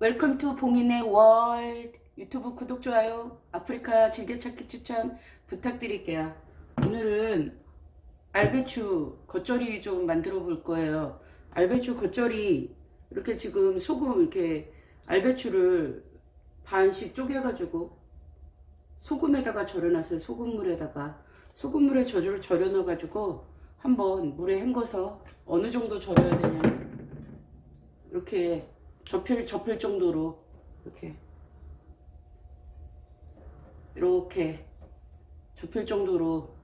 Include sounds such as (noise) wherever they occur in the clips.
웰컴 투 봉인의 월드 유튜브 구독 좋아요 아프리카 즐겨찾기 추천 부탁드릴게요. 오늘은 알배추 겉절이 좀 만들어 볼 거예요. 알배추 겉절이 이렇게 지금 소금 이렇게 알배추를 반씩 쪼개 가지고 소금에다가 절여놨어요. 소금물에다가. 소금물에 절여, 절여 넣어 가지고 한번 물에 헹궈서 어느 정도 절여야 되냐면 이렇게 접힐 접힐 정도로 이렇게 이렇게 접힐 정도로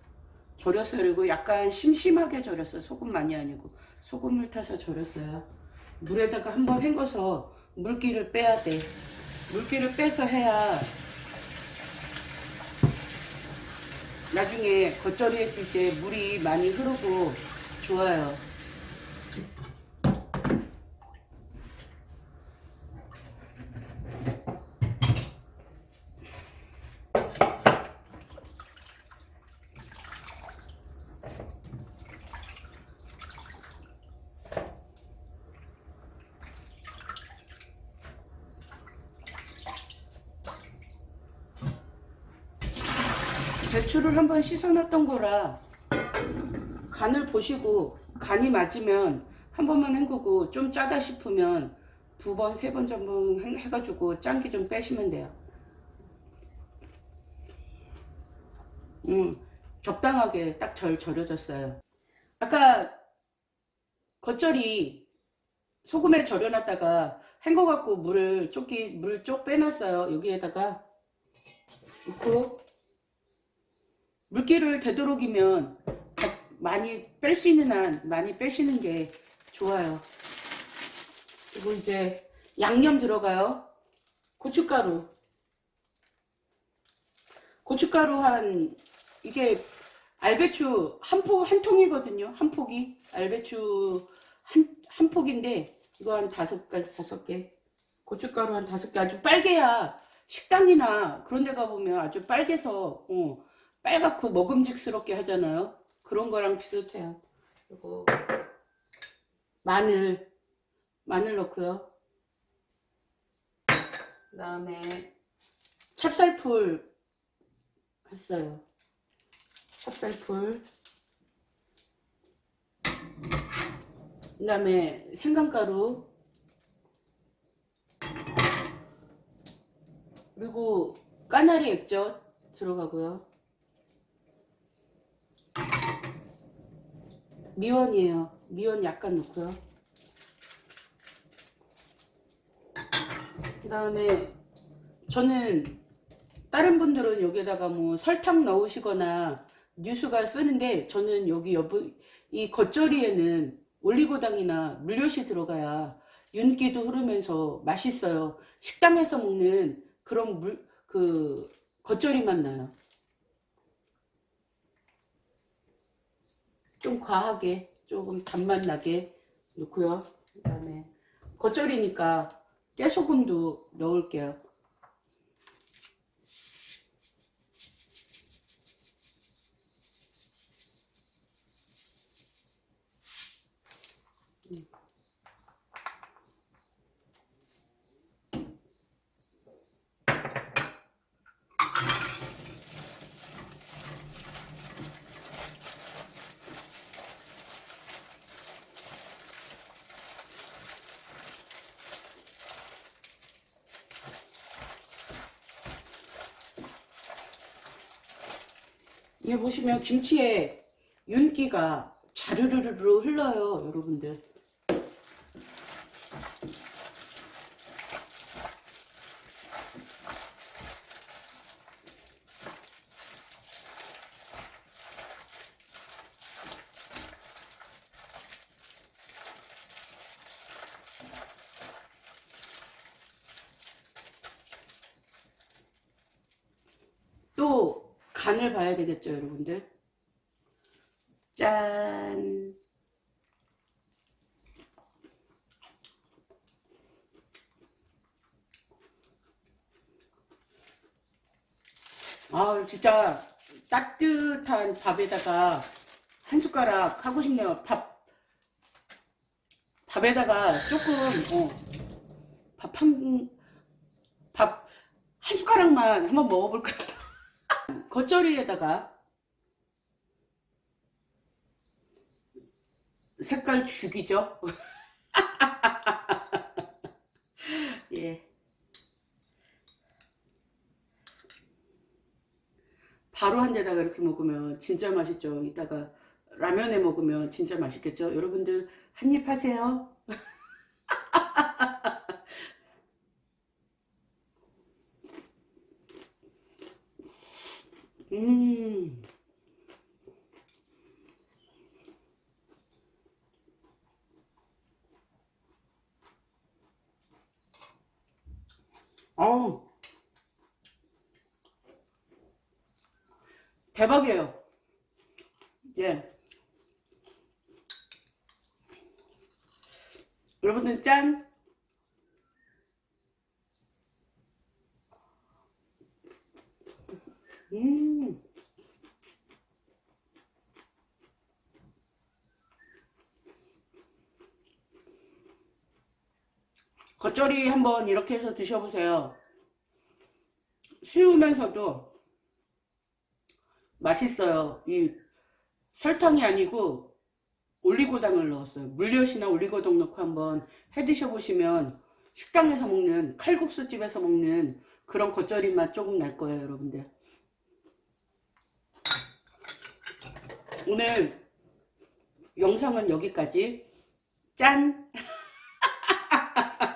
절였어요. 그리고 약간 심심하게 절였어요. 소금 많이 아니고 소금물 타서 절였어요. 물에다가 한번 헹궈서 물기를 빼야 돼. 물기를 빼서 해야 나중에 겉절이 했을 때 물이 많이 흐르고 좋아요. 배추를 한번 씻어놨던 거라 간을 보시고 간이 맞으면 한 번만 헹구고 좀 짜다 싶으면 두 번, 세 번 정도 해- 해가지고 짠기 좀 빼시면 돼요. 음, 적당하게 딱 절, 절여졌어요. 아까 겉절이 소금에 절여놨다가 헹궈갖고 물을 쪽기, 물을 쪽 빼놨어요. 여기에다가 넣고 물기를 되도록이면 많이 뺄 수 있는 한 많이 빼시는 게 좋아요. 그리고 이제 양념 들어가요. 고춧가루. 고춧가루 한 이게 알배추 한폭한 통이거든요. 한 폭이 알배추 한, 한 폭인데 이거 한 다섯 개 다섯 개 고춧가루 한 다섯 개 아주 빨개야 식당이나 그런 데 가보면 아주 빨개서 어, 빨갛고 먹음직스럽게 하잖아요. 그런 거랑 비슷해요. 그리고 마늘, 마늘 넣고요. 그 다음에 찹쌀풀 했어요. 찹쌀풀. 그 다음에 생강가루. 그리고 까나리 액젓 들어가고요. 미원이에요. 미원 약간 넣고요. 그 다음에 저는 다른 분들은 여기에다가 뭐 설탕 넣으시거나 뉴스가 쓰는데 저는 여기 여부 이 겉절이에는 올리고당이나 물엿이 들어가야 윤기도 흐르면서 맛있어요. 식당에서 먹는 그런 물 그 겉절이 맛 나요. 좀 과하게 조금 단맛 나게 넣고요. 그 다음에 겉절이니까 깨소금도 넣을게요. 이게 보시면 김치에 윤기가 자르르르르 흘러요, 여러분들. 또 간을 봐야 되겠죠, 여러분들. 짠. 아, 진짜 따뜻한 밥에다가 한 숟가락 하고 싶네요. 밥, 밥에다가 조금, 어, 밥밥 한, 밥한 숟가락만 한번 먹어볼까요? 겉절이에다가 색깔 죽이죠? (laughs) 예. 바로 한 데다가 이렇게 먹으면 진짜 맛있죠. 이따가 라면에 먹으면 진짜 맛있겠죠. 여러분들 한 입 하세요. 음. 어우. 대박이에요. 예. 여러분들 짠. 음. 겉절이 한번 이렇게 해서 드셔보세요. 쉬우면서도 맛있어요. 이 설탕이 아니고 올리고당을 넣었어요. 물엿이나 올리고당 넣고 한번 해 드셔보시면 식당에서 먹는 칼국수 집에서 먹는 그런 겉절이 맛 조금 날 거예요, 여러분들. 오늘 영상은 여기까지. 짠! (laughs)